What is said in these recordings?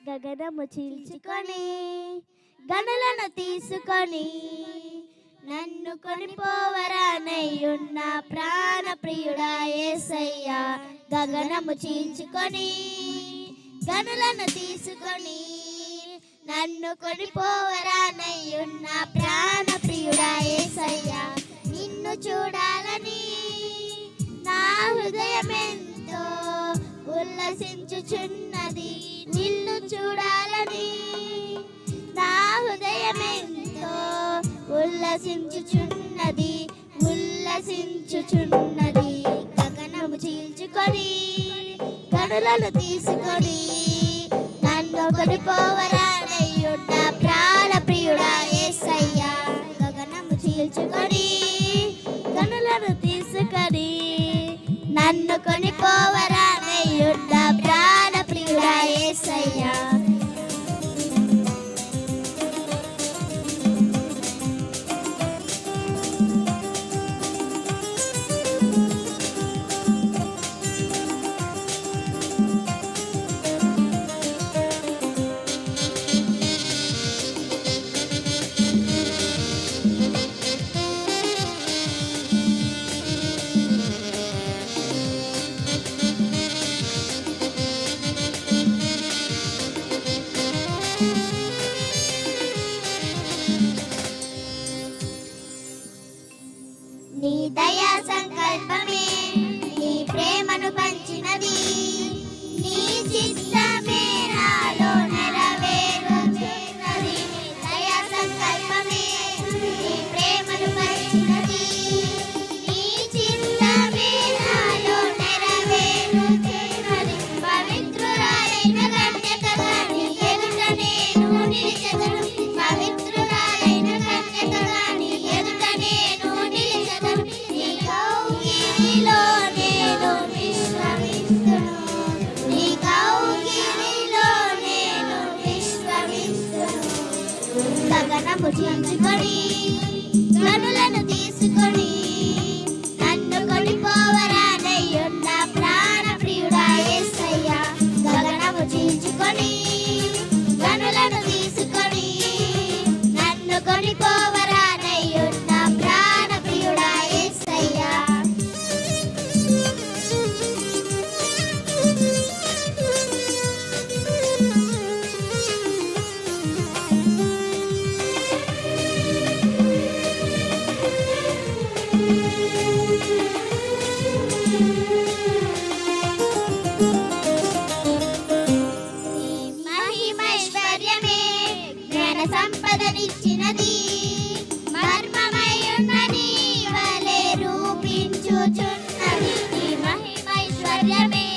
గగనము చీల్చుకొని గనులను తీసుకొని నన్ను కొనిపోవరానయ్యున్న ప్రాణ ప్రియుడా ఏసయ్యా. గగనము చీల్చుకొని గనులను తీసుకొని నన్ను కొనిపోవరానయ్యున్న చూచుచున్నది నిన్ను చూడాలని నా హృదయమెంతో ఉల్లసించుచున్నది ఉల్లసించుచున్నది. గగనము చీల్చుకొని కనులను తీసుకొని నన్ను కొనిపోవరానయ్యున్న ప్రాణ ప్రియుడా ఏసయ్యా. గగనము చీల్చుకొని కనులను తీసుకొని నన్ను కొనిపోవరా పొచియంచి కొడి గనులను సంపదనిచ్చినది. మర్మమయున్నది వలె రూపించుచున్నది. మహిమైశ్వర్యమే.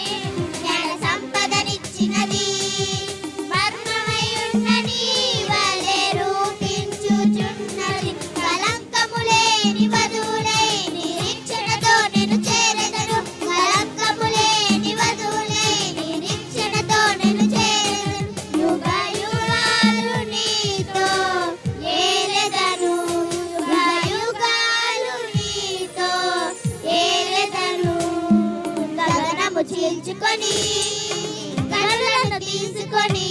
నిలుచుకొని కలలను తీసుకొని